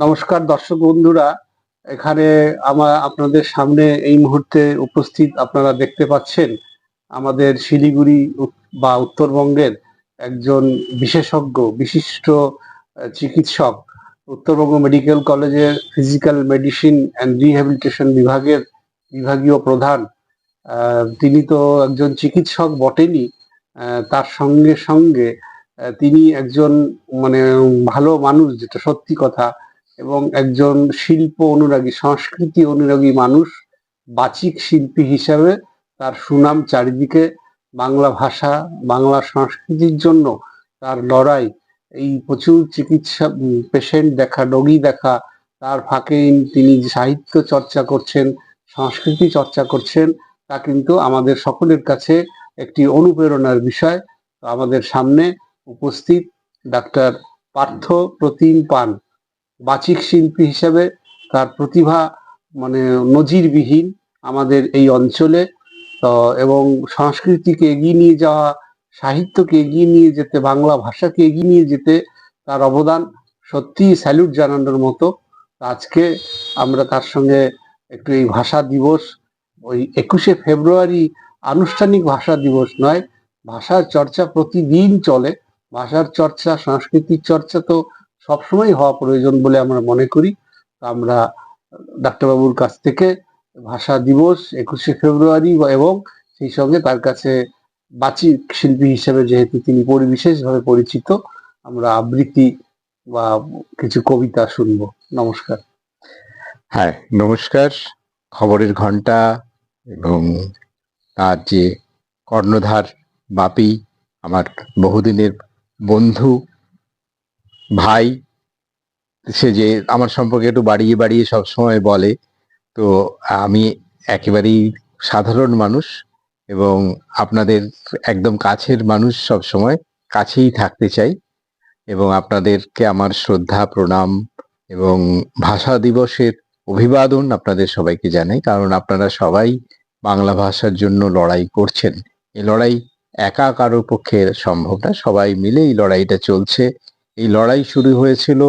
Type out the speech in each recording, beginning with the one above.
নমস্কার দর্শক বন্ধুরা। এখানে আমার আপনাদের সামনে এই মুহূর্তে উপস্থিত আপনারা দেখতে পাচ্ছেন আমাদের শিলিগুড়ি বা উত্তরবঙ্গের একজন বিশেষজ্ঞ, বিশিষ্ট চিকিৎসক, উত্তরবঙ্গ মেডিকেল কলেজের ফিজিক্যাল মেডিসিন অ্যান্ড রিহ্যাবিলিটেশন বিভাগের বিভাগীয় প্রধান। তিনি তো একজন চিকিৎসক বটেনি। তার সঙ্গে সঙ্গে তিনি একজন মানে ভালো মানুষ, যেটা সত্যি কথা। এবং একজন শিল্প অনুরাগী, সংস্কৃতি অনুরাগী মানুষ, বাচিক শিল্পী হিসাবে তার সুনাম চারিদিকে বাংলা ভাষা, বাংলা সংস্কৃতির জন্য তার লড়াই, এই প্রচুর চিকিৎসা পেশেন্ট দেখা, রোগী দেখা, তার ফাঁকে তিনি সাহিত্য চর্চা করছেন, সংস্কৃতি চর্চা করছেন, তা কিন্তু আমাদের সকলের কাছে একটি অনুপ্রেরণার বিষয়। আমাদের সামনে উপস্থিত ডাক্তার পার্থ প্রতিম পান। বাচিক শিল্পী হিসেবে তার প্রতিভা মানে নজিরবিহীন আমাদের এই অঞ্চলে। এবং সংস্কৃতিকে এগিয়ে নিয়ে যাওয়া, সাহিত্যকে এগিয়ে নিয়ে যেতে, বাংলা ভাষাকে এগিয়ে নিয়ে যেতে তার অবদান সত্যি স্যালুট জানানোর মতো। আজকে আমরা তার সঙ্গে একটু এই ভাষা দিবস, ওই একুশে ফেব্রুয়ারি আনুষ্ঠানিক ভাষা দিবস নয়, ভাষার চর্চা প্রতিদিন চলে। ভাষার চর্চা, সংস্কৃতির চর্চা তো সবসময় হওয়া প্রয়োজন বলে আমরা মনে করি। আমরা ডাক্তারবাবুর কাছ থেকে ভাষা দিবস, একুশে ফেব্রুয়ারি এবং সেই সঙ্গে তার কাছে বাচিক শিল্পী হিসেবে যেহেতু তিনি পরিবিশেষভাবে পরিচিত, আমরা আবৃত্তি বা কিছু কবিতা শুনব। নমস্কার। হ্যাঁ নমস্কার। খবরের ঘণ্টা এবং তার যে কর্ণধার বাপি, আমার বহুদিনের বন্ধু ভাই, সে যে আমার সম্পর্কে একটু বাড়িয়ে বাড়িয়ে সব সময় বলে, তো আমি একেবারেই সাধারণ মানুষ এবং আপনাদের একদম কাছের মানুষ সব সময়, কাছেই থাকতে চাই এবং আপনাদেরকে আমার শ্রদ্ধা, প্রণাম এবং ভাষা দিবসের অভিবাদন আপনাদের সবাইকে জানাই, কারণ আপনারা সবাই বাংলা ভাষার জন্য লড়াই করছেন। এই লড়াই একা কারোর পক্ষে সম্ভব না, সবাই মিলে এই লড়াইটা চলছে। এই লড়াই শুরু হয়েছিল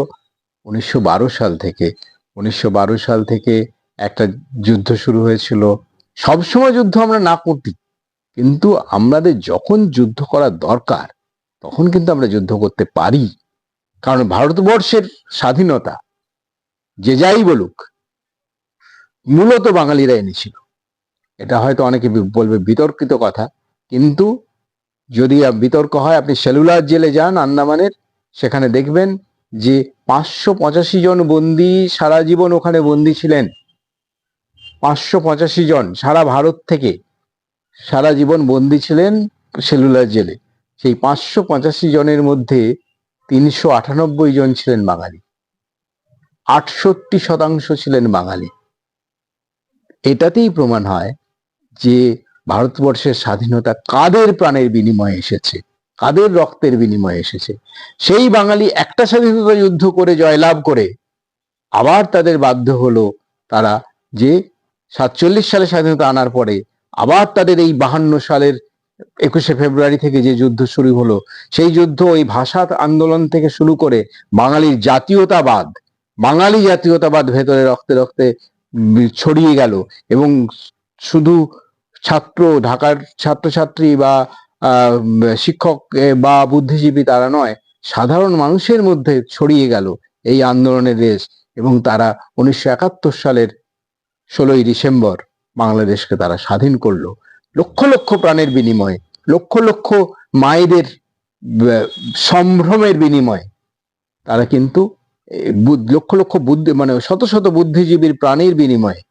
উনিশশো বারো সাল থেকে। উনিশশো বারো সাল থেকে একটা যুদ্ধ শুরু হয়েছিল। সবসময় যুদ্ধ আমরা না করতি, কিন্তু আমাদের যখন যুদ্ধ করা দরকার, তখন কিন্তু আমরা যুদ্ধ করতে পারি। কারণ ভারতবর্ষের স্বাধীনতা যে যাই বলুক, মূলত বাঙালিরা এনেছিল। এটা হয়তো অনেকে বলবে বিতর্কিত কথা, কিন্তু যদি বিতর্ক হয়, আপনি সেলুলার জেলে যান, আন্দামানের সেখানে দেখবেন যে পাঁচশো পঁচাশি জন বন্দি সারা জীবন ওখানে বন্দি ছিলেন। পাঁচশো পঁচাশি জন সারা ভারত থেকে সারা জীবন বন্দি ছিলেন সেলুলার জেলে। সেই পাঁচশো পঁচাশি জনের মধ্যে তিনশো আটানব্বই জন ছিলেন বাঙালি। আটষট্টি শতাংশ ছিলেন বাঙালি। এটাতেই প্রমাণ হয় যে ভারতবর্ষের স্বাধীনতা কাদের প্রাণের বিনিময়ে এসেছে? কাদের রক্তের বিনিময়ে এসেছে? সেই বাঙালি একটা স্বাধীনতা যুদ্ধ করে জয়লাভ করে আবার তাদের বাধ্য হলো তারা যে সাতচল্লিশ সালে স্বাধীনতা আনার পরে আবার তাদের এই বাহান্ন সালের একুশে ফেব্রুয়ারি থেকে যে যুদ্ধ শুরু হলো, সেই যুদ্ধ ওই ভাষা আন্দোলন থেকে শুরু করে বাঙালির জাতীয়তাবাদ, বাঙালি জাতীয়তাবাদ ভেতরে রক্তে রক্তে ছড়িয়ে গেল এবং শুধু ছাত্র ঢাকার ছাত্রছাত্রী বা শিক্ষক বা বুদ্ধিজীবী তারা নয়, সাধারণ মানুষের মধ্যে ছড়িয়ে গেল এই আন্দোলনের রেশ এবং তারা উনিশশো একাত্তর সালের ষোলোই ডিসেম্বর বাংলাদেশকে তারা স্বাধীন করল। লক্ষ লক্ষ প্রাণের বিনিময়ে, লক্ষ লক্ষ মায়েদের সম্ভ্রমের বিনিময়ে তারা কিন্তু লক্ষ লক্ষ বুদ্ধি মানে শত শত বুদ্ধিজীবীর প্রাণের বিনিময়ে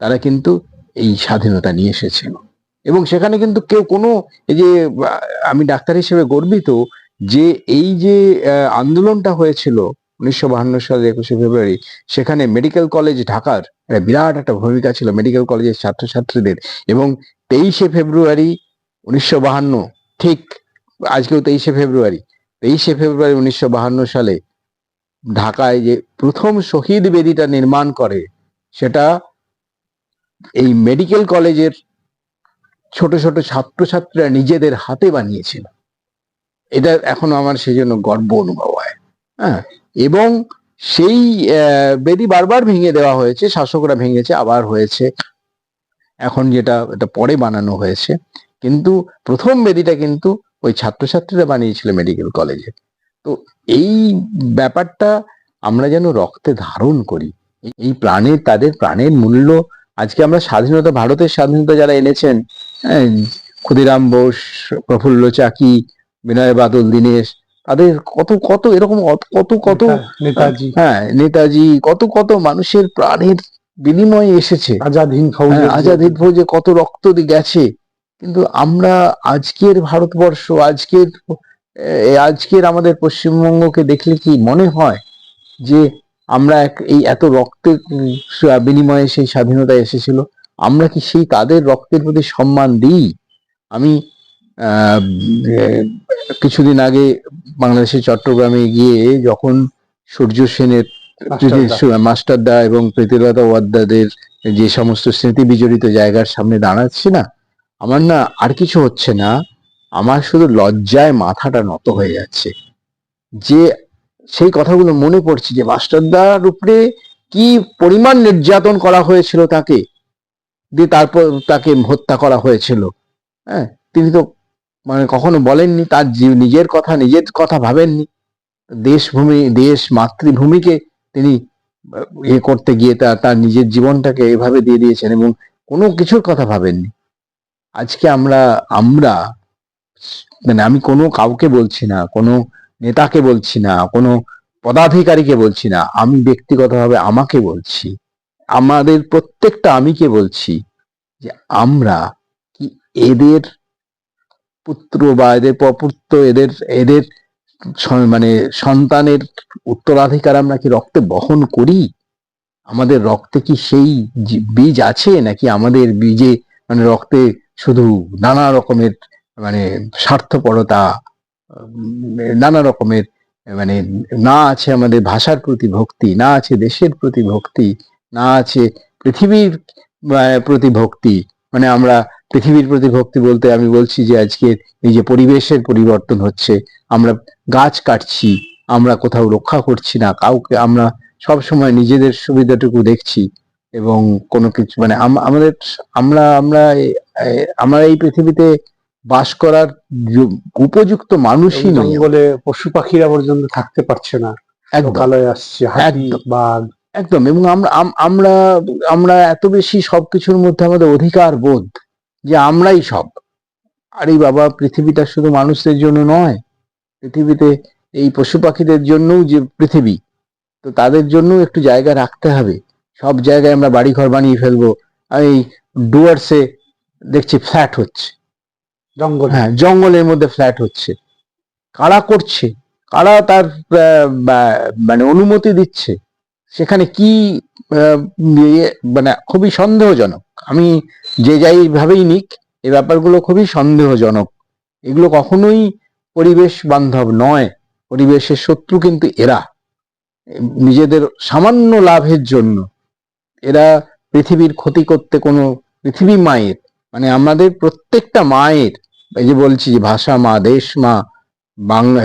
তারা কিন্তু এই স্বাধীনতা নিয়ে এসেছিল। এবং সেখানে কিন্তু কেউ কোনো এই যে, আমি ডাক্তার হিসেবে গর্বিত যে এই যে আন্দোলনটা হয়েছিল উনিশশো বাহান্ন সালের একুশে ফেব্রুয়ারি, সেখানে মেডিকেল কলেজ ঢাকার একটা বিরাট একটা ভূমিকা ছিল মেডিকেল কলেজের ছাত্রছাত্রীদের এবং তেইশে ফেব্রুয়ারি উনিশশো বাহান্ন, ঠিক আজকেও তেইশে ফেব্রুয়ারি তেইশে ফেব্রুয়ারি উনিশশো বাহান্ন সালে ঢাকায় যে প্রথম শহীদ বেদিটা নির্মাণ করে, সেটা এই মেডিকেল কলেজের ছোট ছোট ছাত্রছাত্রীরা নিজেদের হাতে বানিয়েছিল। এটা এখন আমার সেই জন্য গর্ব অনুভব হয়। হ্যাঁ এবং সেই বেদি বারবার ভেঙে দেওয়া হয়েছে, শাসকরা ভেঙেছে, আবার হয়েছে। এখন যেটা, এটা পরে বানানো হয়েছে। কিন্তু প্রথম বেদিটা কিন্তু ওই ছাত্রছাত্রীরা বানিয়েছিল মেডিকেল কলেজে। তো এই ব্যাপারটা আমরা যেন রক্তে ধারণ করি। এই- প্রাণের, তাদের প্রাণের মূল্য, আজকে আমরা স্বাধীনতা, ভারতের স্বাধীনতা যারা এনেছেন ক্ষুদিরাম বোস প্রফুল্ল চাকি বিনয় বাদল দীনেশ তাদের কত কত এরকম কত কত নেতাজি। হ্যাঁ নেতাজি কত কত মানুষের প্রাণের বিনিময়ে এসেছে। আজাদ হিন্দ ফৌজ হ্যাঁ, আজাদ হিন্দ ফৌজে কত রক্ত দিয়ে গেছে। কিন্তু আমরা আজকের ভারতবর্ষ আজকের আজকের আমাদের পশ্চিমবঙ্গকে দেখলে কি মনে হয় যে আমরা এই এত রক্তের বিনিময়ে সেই স্বাধীনতা এসেছিল? আমরা কি সেই তাদের রক্তের প্রতি সম্মান দিই? আমি আহ, কিছুদিন আগে বাংলাদেশের চট্টগ্রামে গিয়ে যখন সূর্য সেনের মাস্টারদা। মাস্টারদা এবং প্রীতিলতা ওয়াদ্দাদের যে সমস্ত স্মৃতি বিজড়িত জায়গার সামনে দাঁড়াচ্ছি না আমার না আর কিছু হচ্ছে না। আমার শুধু লজ্জায় মাথাটা নত হয়ে যাচ্ছে। যে সেই কথাগুলো মনে পড়ছে যে মাস্টারদার উপরে কি পরিমাণ নির্যাতন করা হয়েছিল তাকে দিয়ে তারপর তাকে হত্যা করা হয়েছিল। হ্যাঁ তিনি তো মানে কখনো বলেননি, তার নিজের কথা নিজের কথা ভাবেননি। দেশভূমি, দেশ মাতৃভূমিকে তিনি ইয়ে করতে গিয়ে তার তার নিজের জীবনটাকে এভাবে দিয়ে দিয়েছেন এবং কোনো কিছুর কথা ভাবেননি। আজকে আমরা আমরা মানে আমি কোনো কাউকে বলছি না, কোনো নেতাকে বলছি না, কোনো পদাধিকারীকে বলছি না, আমি ব্যক্তিগতভাবে আমাকে বলছি। আমাদের প্রত্যেকটা আমিকে বলছি যে আমরা কি এদের পুত্র বা এদের পপুত্র এদের এদের মানে সন্তানের উত্তরাধিকার আমরা কি রক্তে বহন করি? আমাদের রক্তে কি সেই বীজ আছে নাকি আমাদের বীজে মানে রক্তে শুধু নানা রকমের মানে স্বার্থপরতা নানা রকমের মানে না আছে আমাদের ভাষার প্রতি ভক্তি, না আছে দেশের প্রতি ভক্তি না আছে। পৃথিবীর প্রতি ভক্তি মানে আমরা পৃথিবীর প্রতি ভক্তি বলতে আমি বলছি যে আজকে এই যে পরিবেশের পরিবর্তন হচ্ছে আমরা গাছ কাটছি আমরা কোথাও রক্ষা করছি না কাউকে আমরা সব সময় নিজেদের সুবিধাটুকু দেখছি এবং কোনো কিছু মানে আম- আমাদের আমরা আমরা আমরা এই পৃথিবীতে বাস করার উপযুক্ত মানুষই নই বলে পশু পাখিরা পর্যন্ত থাকতে পারছে না। লোকালয়ে আসছে হাতি। বাঘ একদম এবং আমরা আমরা আমরা এত বেশি সবকিছুর মধ্যে আমাদের অধিকার বোধ যে আমরাই সব। আরে বাবা পৃথিবীটা শুধু মানুষদের জন্য নয় পৃথিবীতে এই পশু পাখিদের জন্যও যে পৃথিবী তো তাদের জন্য একটু জায়গা রাখতে হবে। সব জায়গায় আমরা বাড়ি ঘর বানিয়ে ফেলব। আর এই ডুয়ার্সে দেখছি ফ্ল্যাট হচ্ছে। জঙ্গল। হ্যাঁ জঙ্গলের মধ্যে ফ্ল্যাট হচ্ছে। কারা করছে? কারা তার মানে অনুমতি দিচ্ছে? সেখানে কি মানে খুবই সন্দেহজনক। আমি যে যাই ভাবেই নিক এই ব্যাপারগুলো খুবই সন্দেহজনক। এগুলো কখনোই পরিবেশ বান্ধব নয়। পরিবেশের শত্রু কিন্তু এরা। নিজেদের সামান্য লাভের জন্য। এরা পৃথিবীর ক্ষতি করতে কোনো পৃথিবী মায়ের মানে আমাদের প্রত্যেকটা মায়ের, এই যে বলছি যে ভাষা মা, দেশ মা, বাংলা,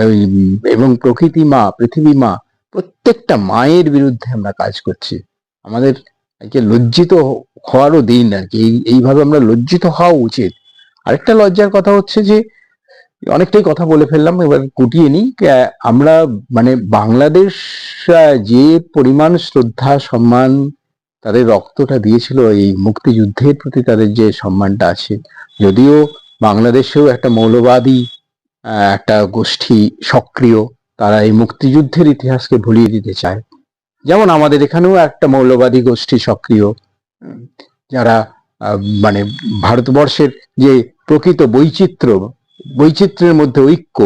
এবং প্রকৃতি মা, পৃথিবী মা প্রত্যেকটা মায়ের বিরুদ্ধে আমরা কাজ করছি। আমাদের আজকে লজ্জিত হওয়ারও দিন আর কি। এই- এইভাবে আমরা লজ্জিত হওয়া উচিত। আরেকটা লজ্জার কথা হচ্ছে যে, অনেকটাই কথা বলে ফেললাম, এবার কুটিয়ে নিই। আমরা মানে বাংলাদেশ যে পরিমাণ শ্রদ্ধা, সম্মান তাদের রক্তটা দিয়েছিল এই মুক্তিযুদ্ধের প্রতি তাদের যে সম্মানটা আছে, যদিও বাংলাদেশেও একটা মৌলবাদী একটা গোষ্ঠী সক্রিয় তারা এই মুক্তিযুদ্ধের ইতিহাসকে ভুলিয়ে দিতে চায়। যেমন আমাদের এখানেও একটা মৌলবাদী গোষ্ঠী সক্রিয় যারা মানে ভারতবর্ষের যে প্রকৃত বৈচিত্র্য, বৈচিত্র্যের মধ্যে ঐক্য,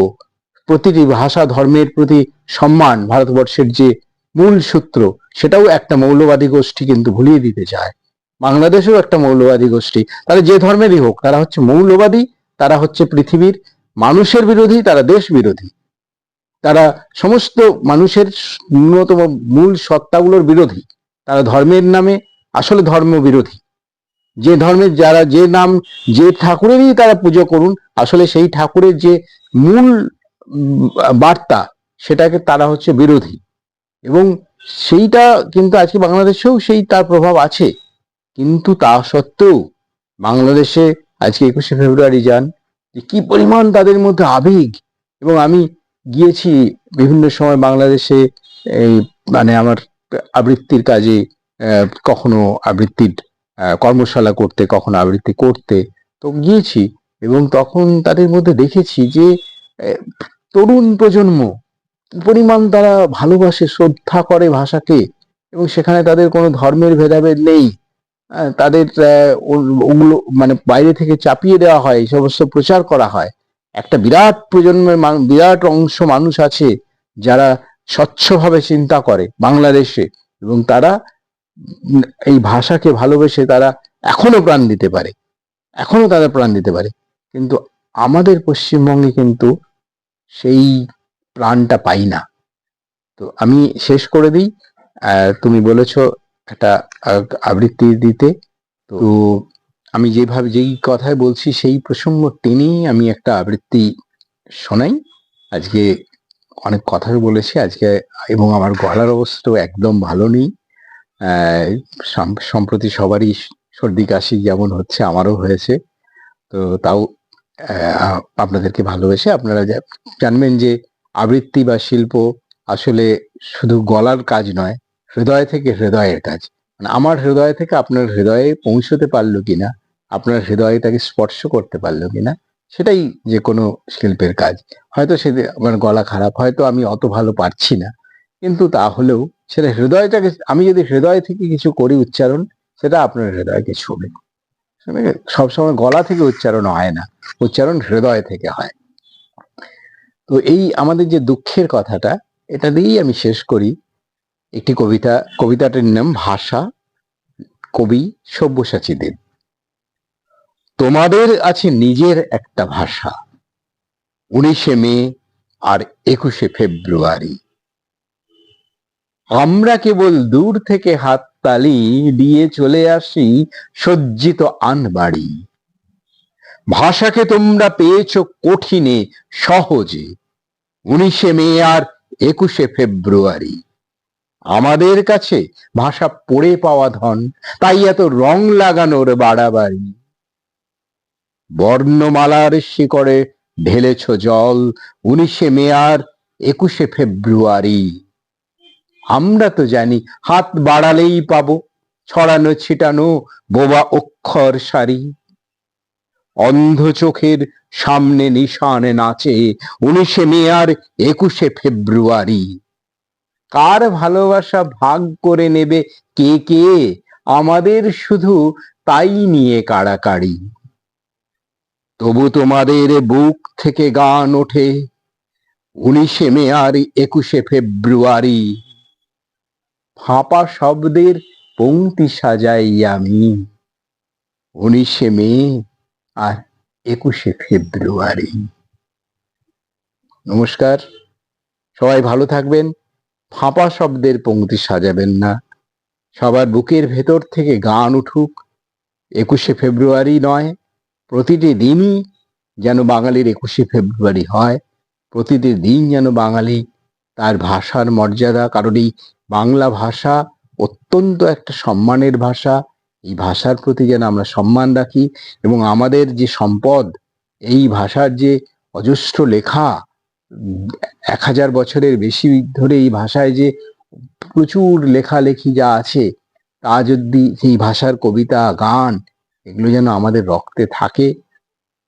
প্রতিটি ভাষা ধর্মের প্রতি সম্মান, ভারতবর্ষের যে মূল সূত্র, সেটাও একটা মৌলবাদী গোষ্ঠী কিন্তু ভুলিয়ে দিতে চায়। বাংলাদেশেও একটা মৌলবাদী গোষ্ঠী। তারা যে ধর্মেরই হোক, তারা হচ্ছে মৌলবাদী, তারা হচ্ছে পৃথিবীর মানুষের বিরোধী, তারা দেশ বিরোধী। তারা সমস্ত মানুষের ন্যূনতম মূল সত্তাগুলোর বিরোধী। তারা ধর্মের নামে আসলে ধর্ম বিরোধী। যে ধর্মের যারা যে নাম, যে ঠাকুরেরই তারা পুজো করুন, আসলে সেই ঠাকুরের যে মূল বার্তা, সেটাকে তারা হচ্ছে বিরোধী। এবং সেইটা কিন্তু আজকে বাংলাদেশেও সেই তার প্রভাব আছে। কিন্তু তা সত্ত্বেও বাংলাদেশে আজকে একুশে ফেব্রুয়ারি যান, যে কি পরিমাণ তাদের মধ্যে আবেগ। এবং আমি গিয়েছি বিভিন্ন সময় বাংলাদেশে, এই মানে আমার আবৃত্তির কাজে কখনো আবৃত্তির কর্মশালা করতে, কখনো আবৃত্তি করতে। তো গিয়েছি এবং তখন তাদের মধ্যে দেখেছি যে তরুণ প্রজন্ম পরিমাণ তারা ভালোবাসে, শ্রদ্ধা করে ভাষাকে এবং সেখানে তাদের কোনো ধর্মের ভেদাভেদ নেই। তাদের ওগুলো মানে বাইরে থেকে চাপিয়ে দেওয়া হয়, এই সমস্ত প্রচার করা হয়। একটা বিরাট প্রজন্মের বিরাট অংশ মানুষ আছে যারা স্বচ্ছভাবে চিন্তা করে বাংলাদেশে এবং তারা এই ভাষাকে ভালোবেসে তারা এখনও প্রাণ দিতে পারে, এখনও তারা প্রাণ দিতে পারে। কিন্তু আমাদের পশ্চিমবঙ্গে কিন্তু সেই প্রাণটা পাই না। তো আমি শেষ করে দিই। তুমি বলেছ একটা আবৃত্তি দিতে। তো আমি যেভাবে, যেই কথায় বলছি, সেই প্রসঙ্গ টেনেই আমি একটা আবৃত্তি শোনাই। আজকে অনেক কথাই বলেছি, আজকে এবং আমার গলার অবস্থা একদম ভালো নেই। সাম- সম্প্রতি সবারই সর্দি কাশি যেমন হচ্ছে, আমারও হয়েছে। তো তাও আপনাদেরকে ভালোবেসে আপনারা জানবেন যে আবৃত্তি বা শিল্প আসলে শুধু গলার কাজ নয়, হৃদয় থেকে হৃদয়ের কাজ। মানে আমার হৃদয় থেকে আপনার হৃদয়ে পৌঁছতে পারল কিনা আপনার হৃদয়টাকে স্পর্শ করতে পারল কিনা, সেটাই যে কোনো শিল্পের কাজ। হয়তো সে আমার গলা খারাপ, হয়তো আমি অত ভালো পারছি না। কিন্তু তাহলেও সেটা হৃদয়টাকে, আমি যদি হৃদয় থেকে কিছু করি উচ্চারণ, সেটা আপনার হৃদয়কে ছুবে। সবসময় গলা থেকে উচ্চারণ হয় না, উচ্চারণ হৃদয় থেকে হয়। তো এই আমাদের যে দুঃখের কথাটা, এটা দিয়েই আমি শেষ করি। একটি কবিতা, কবিতাটির নাম ভাষা, কবি সব্যসাচী দেব। তোমাদের আছে নিজের একটা ভাষা। উনিশে মে আর একুশে ফেব্রুয়ারি। আমরা কেবল দূর থেকে হাততালি দিয়ে চলে আসি সজ্জিত আনবাড়ি। ভাষাকে তোমরা পেয়েছ কঠিনে, সহজে। উনিশে মে আর একুশে ফেব্রুয়ারি। আমাদের কাছে ভাষা পড়ে পাওয়া ধন, তাই এত রং লাগানোর বাড়াবাড়ি। বর্ণমালার শিকড়ে ঢেলেছ জল উনিশে মে আর একুশে ফেব্রুয়ারি। আমরা তো জানি হাত বাড়ালেই পাবো, ছড়ানো ছিটানো বোবা অক্ষর সারি। অন্ধ চোখের সামনে নিশানে নাচে উনিশে মে আর একুশে ফেব্রুয়ারি। কার ভালোবাসা ভাগ করে নেবে কে কে? আমাদের শুধু তাই নিয়ে কাড়াকাড়ি। তবু তোমাদের বুক থেকে গান ওঠে। উনিশে মে আর একুশে ফেব্রুয়ারি। ফাঁপা শব্দের পংক্তি সাজাই আমি। উনিশে মে আর একুশে ফেব্রুয়ারি। নমস্কার। সবাই ভালো থাকবেন। ফাঁপা শব্দের পংক্তি সাজাবেন না। সবার বুকের ভেতর থেকে গান উঠুক। একুশে ফেব্রুয়ারি নয় প্রতিটি দিনই যেন বাঙালির একুশে ফেব্রুয়ারি হয়। প্রতিটি দিন যেন বাঙালি তার ভাষার মর্যাদা, কারণ এই বাংলা ভাষা অত্যন্ত একটা সম্মানের ভাষা। এই ভাষার প্রতি যেন আমরা সম্মান রাখি এবং আমাদের যে সম্পদ, এই ভাষার যে অজস্র লেখা, এক হাজার বছরের বেশি ধরে এই ভাষায় যে প্রচুর লেখালেখি যা আছে, তা যদি সেই ভাষার কবিতা, গান এগুলো যেন আমাদের রক্তে থাকে।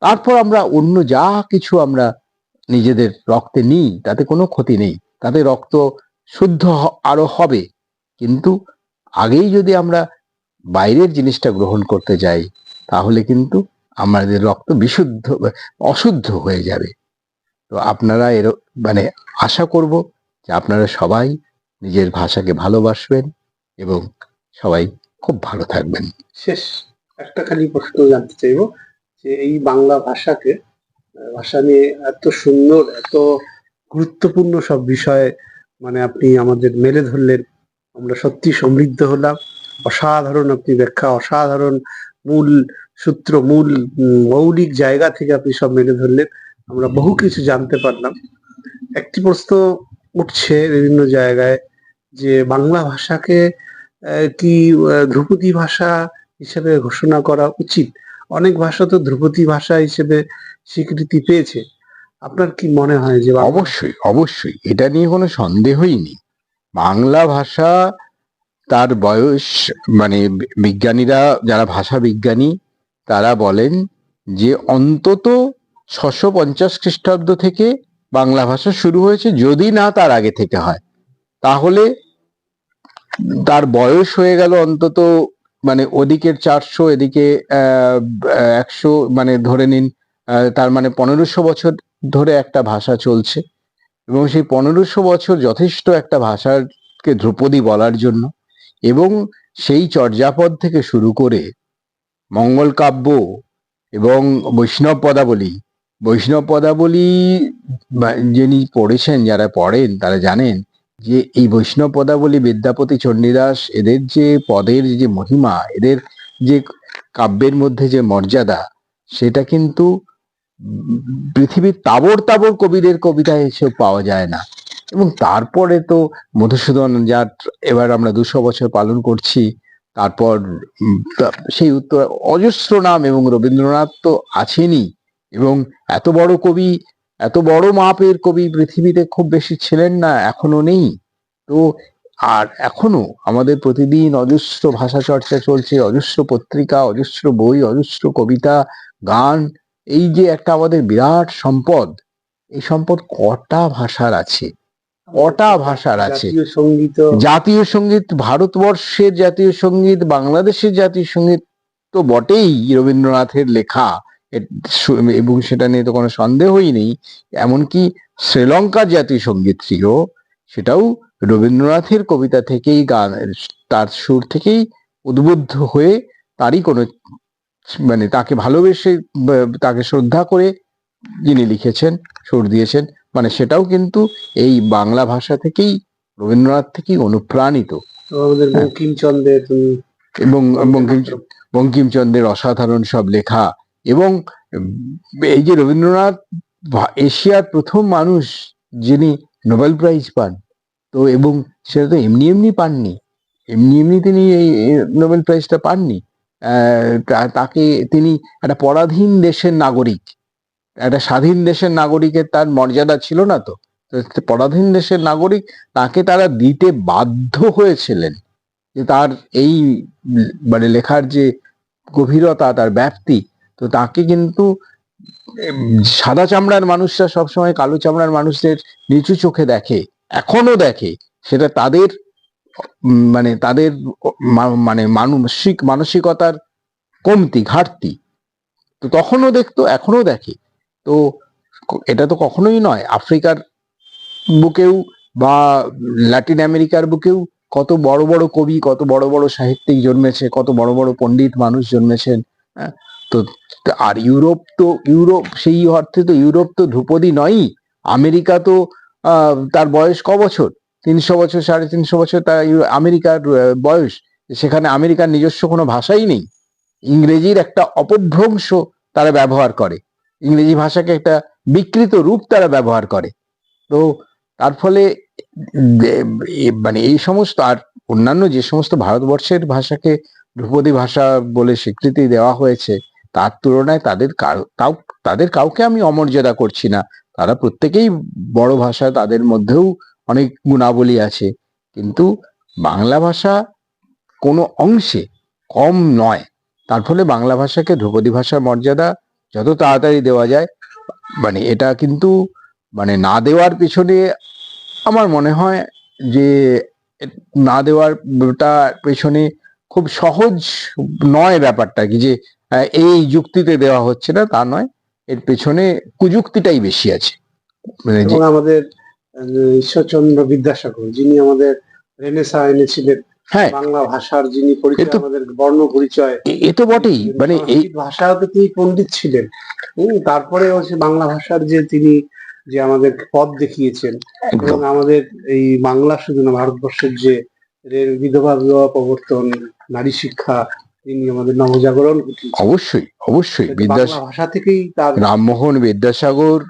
তারপর আমরা অন্য যা কিছু আমরা নিজেদের রক্তে নিই, তাতে কোনো ক্ষতি নেই। তাতে রক্ত শুদ্ধ আরও হবে। কিন্তু আগেই যদি আমরা বাইরের জিনিসটা গ্রহণ করতে যাই, তাহলে কিন্তু আমাদের রক্ত বিশুদ্ধ, অশুদ্ধ হয়ে যাবে। তো আপনারা এর মানে আশা করব যে আপনারা সবাই নিজের ভাষাকে ভালোবাসবেন এবং সবাই খুব ভালো থাকবেন। শেষ। একটা খালি প্রশ্ন জানতে চাইব যে এই বাংলা ভাষাকে ভাষা নিয়ে এত সুন্দর, এত গুরুত্বপূর্ণ সব বিষয় মানে আপনি আমাদের মেলে ধরলেন। আমরা সত্যি সমৃদ্ধ হলাম। অসাধারণ আপনি ব্যাখ্যা, অসাধারণ মূল সূত্র, মূল মৌলিক জায়গা থেকে আপনি সব মেলে ধরলেন। আমরা বহু কিছু জানতে পারলাম। একটি প্রশ্ন উঠছে বিভিন্ন জায়গায় যে বাংলা ভাষাকে কি ধ্রুপদী ভাষা হিসেবে ঘোষণা করা উচিত। অনেক ভাষা তো ধ্রুপদী ভাষা হিসেবে স্বীকৃতি পেয়েছে। আপনার কি মনে হয় যে অবশ্যই অবশ্যই। এটা নিয়ে কোনো সন্দেহই নেই। বাংলা ভাষা তার বয়স মানে বিজ্ঞানীরা, যারা ভাষা বিজ্ঞানী, তারা বলেন যে অন্তত ছশো পঞ্চাশ খ্রিস্টাব্দ থেকে বাংলা ভাষা শুরু হয়েছে, যদি না তার আগে থেকে হয়। তাহলে তার বয়স হয়ে গেল অন্তত মানে ওদিকের চারশো, এদিকে একশো মানে ধরে নিন তার মানে পনেরোশো বছর ধরে একটা ভাষা চলছে এবং সেই পনেরোশো বছর যথেষ্ট একটা ভাষাকে ধ্রুপদী বলার জন্য এবং সেই চর্যাপদ থেকে শুরু করে মঙ্গল কাব্য এবং বৈষ্ণব পদাবলী বৈষ্ণব পদাবলী যিনি পড়েছেন, যারা পড়েন, তারা জানেন যে এই বৈষ্ণব পদাবলী বিদ্যাপতি চণ্ডীদাস এদের যে পদের যে মহিমা, এদের যে কাব্যের মধ্যে যে মর্যাদা, সেটা কিন্তু পৃথিবীর তাবর তাবর কবিদের কবিতায় এসব পাওয়া যায় না। এবং তারপরে তো মধুসূদন যার এবার আমরা দুশো বছর পালন করছি, তারপর সেই উত্তর অজস্র নাম এবং রবীন্দ্রনাথ তো আছেনই এবং এত বড় কবি এত বড় মাপের কবি পৃথিবীতে খুব বেশি ছিলেন না এখনও নেই। তো আর এখনও আমাদের প্রতিদিন অজস্র ভাষা চর্চা চলছে অজস্র পত্রিকা অজস্র বই অজস্র কবিতা গান এই যে একটা আমাদের বিরাট সম্পদ এই সম্পদ কটা ভাষার আছে? কটা ভাষার আছে? জাতীয় সংগীত। জাতীয় সংগীত ভারতবর্ষের জাতীয় সংগীত বাংলাদেশের জাতীয় সংগীত তো বটেই রবীন্দ্রনাথের লেখা। এবং সেটা নিয়ে তো কোনো সন্দেহই নেই এমনকি শ্রীলঙ্কার জাতীয় সংগীত ছিল সেটাও রবীন্দ্রনাথের কবিতা থেকেই গান তার সুর থেকেই উদ্বুদ্ধ হয়ে তারই কোনো মানে তাকে ভালোবেসে তাকে শ্রদ্ধা করে যিনি লিখেছেন সুর দিয়েছেন মানে সেটাও কিন্তু এই বাংলা ভাষা থেকেই রবীন্দ্রনাথ থেকেই অনুপ্রাণিত আমাদের হ্যাঁ। বঙ্কিমচন্দ্রের এবং বঙ্কিম বঙ্কিমচন্দ্রের অসাধারণ সব লেখা এবং এই যে রবীন্দ্রনাথ এশিয়ার প্রথম মানুষ যিনি নোবেল প্রাইজ পান, তো এবং সেটা তো এমনি এমনি পাননি, এমনি এমনি তিনি এই নোবেল প্রাইজটা পাননি তাকে তিনি একটা পরাধীন দেশের নাগরিক, একটা স্বাধীন দেশের নাগরিকের তার মর্যাদা ছিল না তো পরাধীন দেশের নাগরিক তাকে তারা দিতে বাধ্য হয়েছিলেন, যে তার এই মানে লেখার যে গভীরতা, তার ব্যাপ্তি তো তাকে কিন্তু সাদা চামড়ার মানুষরা সবসময় কালো চামড়ার মানুষদের নিচু চোখে দেখে এখনও দেখে সেটা তাদের মানে তাদের মানে মানসিক মানসিকতার কমতি ঘাটতি। তো তখনও দেখতো এখনও দেখে। তো এটা তো কখনোই নয় আফ্রিকার বুকেও বা ল্যাটিন আমেরিকার বুকেও কত বড় বড় কবি কত বড় বড় সাহিত্যিক জন্মেছে কত বড় বড় পণ্ডিত মানুষ জন্মেছেন হ্যাঁ, তো আর ইউরোপ তো, ইউরোপ, সেই অর্থে তো ইউরোপ তো ধ্রুপদী নয়ই। আমেরিকা তো তার বয়স ক বছর? তিনশো বছর, সাড়ে তিনশো বছর তার আমেরিকার বয়স। সেখানে আমেরিকার নিজস্ব কোনো ভাষাই নেই। ইংরেজির একটা অপভ্রংশ তারা ব্যবহার করে। ইংরেজি ভাষাকে একটা বিকৃত রূপ তারা ব্যবহার করে। তো তার ফলে মানে এই সমস্ত আর অন্যান্য যে সমস্ত ভারতবর্ষের ভাষাকে ধ্রুপদী ভাষা বলে স্বীকৃতি দেওয়া হয়েছে তার তুলনায় তাদের তাও, তাদের কাউকে আমি অমর্যাদা করছি না। তারা প্রত্যেকেই বড় ভাষা তাদের মধ্যেও অনেক গুণাবলী আছে। কিন্তু বাংলা ভাষা কোনো অংশে কম নয়। তার ফলে বাংলা ভাষাকে ধ্রুপদী ভাষার মর্যাদা যত তাড়াতাড়ি দেওয়া যায় মানে এটা কিন্তু মানে না দেওয়ার পিছনে আমার মনে হয় যে, না দেওয়ার পেছনে খুব সহজ নয় ব্যাপারটা কি যে এই যুক্তিতে দেওয়া হচ্ছে না তা নয়। এর পেছনে কুযুক্তিটাই বেশি আছে। মানে আমাদের ঈশ্বরচন্দ্র বিদ্যাসাগর যিনি আমাদের রেনেসা এনেছিলেন হ্যাঁ। বাংলা ভাষার যিনি পরিচয় আমাদের বর্ণ পরিচয় এ- তো বটেই। মানে এই ভাষাতে তিনি পণ্ডিত ছিলেন। তারপরে হচ্ছে বাংলা ভাষার যে তিনি যে আমাদের পথ দেখিয়েছেন এবং আমাদের এই বাংলা শুধু না ভারতবর্ষের যে বিধবা বিবাহ প্রবর্তন নারী শিক্ষা তিনি আমাদের নবজাগরণ অবশ্যই অবশ্যই। বাংলা বিদ্যাস ভাষা থেকেই তার রামমোহন বিদ্যাসাগর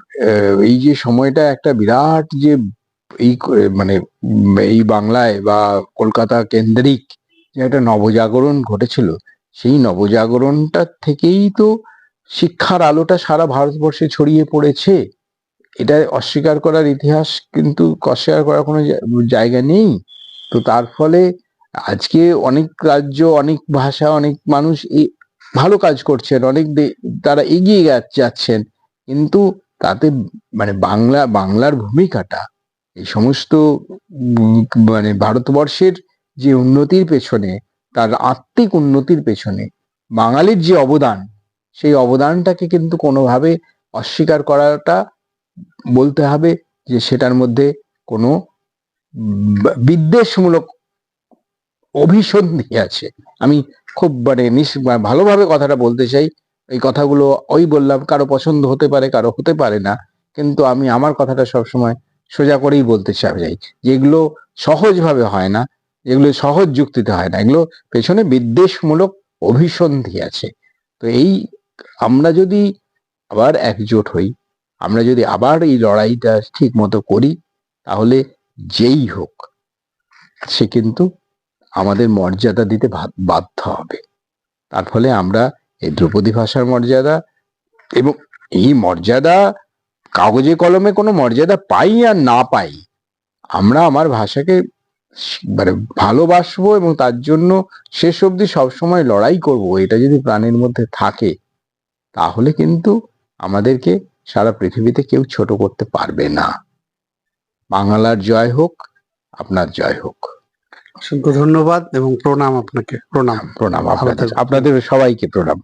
এই যে সময়টা একটা বিরাট যে এই মানে এই বাংলায় বা কলকাতা কেন্দ্রিক যে একটা নবজাগরণ ঘটেছিল সেই নবজাগরণটা থেকেই তো শিক্ষার আলোটা সারা ভারতবর্ষে ছড়িয়ে পড়েছে। এটা অস্বীকার করার ইতিহাস কিন্তু অস্বীকার করার কোনো জায়গা নেই। তো তার ফলে আজকে অনেক রাজ্য, অনেক ভাষা, অনেক মানুষ ভালো কাজ করছেন, অনেক তারা এগিয়ে যাচ্ছেন। কিন্তু তাতে মানে বাংলা, বাংলার ভূমিকাটা, এই সমস্ত মানে ভারতবর্ষের যে উন্নতির পেছনে, তার আত্মিক উন্নতির পেছনে, বাঙালির যে অবদান, সেই অবদানটাকে কিন্তু কোনোভাবে অস্বীকার করাটা বলতে হবে যে সেটার মধ্যে কোনো বিদ্বেষমূলক অভিসন্ধি আছে। আমি খুব মানে ভালোভাবে কথাটা বলতে চাই। এই কথাগুলো ওই বললাম, কারও পছন্দ হতে পারে, কারও হতে পারে না। কিন্তু আমি আমার কথাটা সবসময় সোজা করেই বলতে চাই। যেগুলো সহজভাবে হয় না, যেগুলো সহজ যুক্তিতে হয় না, এগুলো পেছনে বিদ্বেষমূলক অভিসন্ধি আছে। তো এই আমরা যদি আবার একজোট হই, আমরা যদি আবার এই লড়াইটা ঠিক মতো করি, তাহলে যেই হোক, সে কিন্তু আমাদের মর্যাদা দিতে বাধ্য হবে। তার ফলে আমরা এই দ্রৌপদী ভাষার মর্যাদা এবং এই মর্যাদা কাগজে কলমে কোনো মর্যাদা পাই আর না পাই, আমরা আমার ভাষাকে মানে ভালোবাসবো এবং তার জন্য শেষ অবধি সবসময় লড়াই করব, এটা যদি প্রাণের মধ্যে থাকে, তাহলে কিন্তু আমাদেরকে সারা পৃথিবীতে কেউ ছোট করতে পারবে না। বাংলার জয় হোক, আপনার জয় হোক। অসংখ্য ধন্যবাদ এবং প্রণাম আপনাকে। প্রণাম। প্রণাম আপনাদের সবাইকে প্রণাম।